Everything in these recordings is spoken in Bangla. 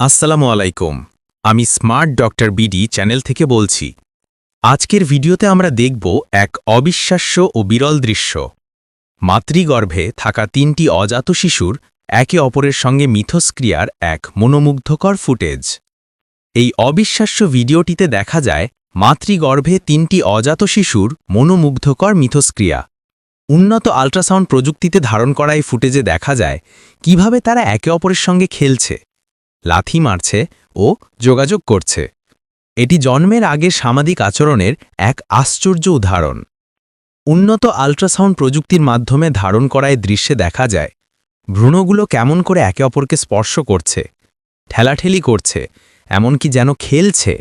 আসসালামু আলাইকুম। আমি স্মার্ট ডক্টর বিডি চ্যানেল থেকে বলছি। আজকের ভিডিওতে আমরা দেখব এক অবিশ্বাস্য ও বিরল দৃশ্য। মাতৃগর্ভে থাকা তিনটি অজাত শিশুর একে অপরের সঙ্গে মিথস্ক্রিয়ার এক মনোমুগ্ধকর ফুটেজ। এই অবিশ্বাস্য ভিডিওটিতে দেখা যায়, মাতৃগর্ভে তিনটি অজাত শিশুর মনোমুগ্ধকর মিথস্ক্রিয়া। উন্নত আল্ট্রাসাউন্ড প্রযুক্তিতে ধারণ করা এই ফুটেজে দেখা যায়, কীভাবে তারা একে অপরের সঙ্গে খেলছে। লাথি মারছে ও যোগাযোগ করছে। এটি জন্মের আগে সামাজিক আচরণের এক আশ্চর্য উদাহরণ। উন্নত আল্ট্রাসাউন্ড প্রযুক্তির মাধ্যমে ধারণ করা এই দৃশ্যে দেখা যায়, ভ্রূণগুলো কেমন করে একে অপরকে স্পর্শ করছে, ঠেলাঠেলি করছে, এমনকি যেন খেলছে।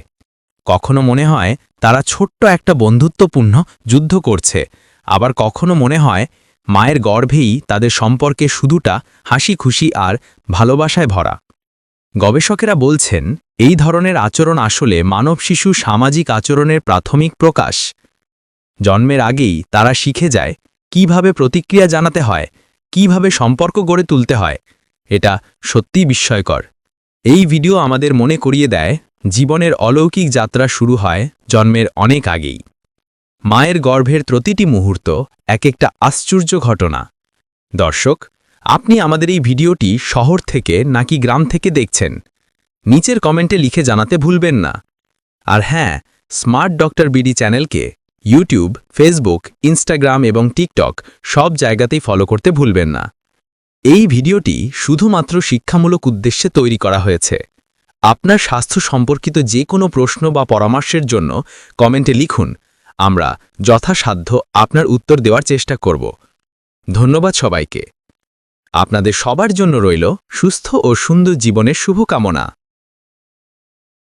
কখনো মনে হয় তারা ছোট্ট একটা বন্ধুত্বপূর্ণ যুদ্ধ করছে, আবার কখনো মনে হয় মায়ের গর্ভেই তাদের সম্পর্কে শুধুটা হাসি খুশি আর ভালোবাসায় ভরা। গবেষকেরা বলছেন, এই ধরনের আচরণ আসলে মানব শিশু সামাজিক আচরণের প্রাথমিক প্রকাশ। জন্মের আগেই তারা শিখে যায়, কীভাবে প্রতিক্রিয়া জানাতে হয়, কীভাবে সম্পর্ক গড়ে তুলতে হয়। এটা সত্যি বিস্ময়কর। এই ভিডিও আমাদের মনে করিয়ে দেয়, জীবনের অলৌকিক যাত্রা শুরু হয় জন্মের অনেক আগেই। মায়ের গর্ভের প্রতিটি মুহূর্ত এক একটা আশ্চর্য ঘটনা। দর্শক আপনি আমাদের এই ভিডিওটি শহর থেকে নাকি গ্রাম থেকে দেখছেন? নিচের কমেন্টে লিখে জানাতে ভুলবেন না। আর হ্যাঁ স্মার্ট ডক্টর বিডি চ্যানেলকে ইউটিউব ফেসবুক ইনস্টাগ্রাম এবং টিকটক সব জায়গাতেই ফলো করতে ভুলবেন না। এই ভিডিওটি শুধুমাত্র শিক্ষামূলক উদ্দেশ্যে তৈরি করা হয়েছে। আপনার স্বাস্থ্য সম্পর্কিত যে কোনো প্রশ্ন বা পরামর্শের জন্য কমেন্টে লিখুন। আমরা যথাসাধ্য আপনার উত্তর দেওয়ার চেষ্টা করব। ধন্যবাদ সবাইকে। আপনাদের সবার জন্য রইল সুস্থ ও সুন্দর জীবনের শুভকামনা।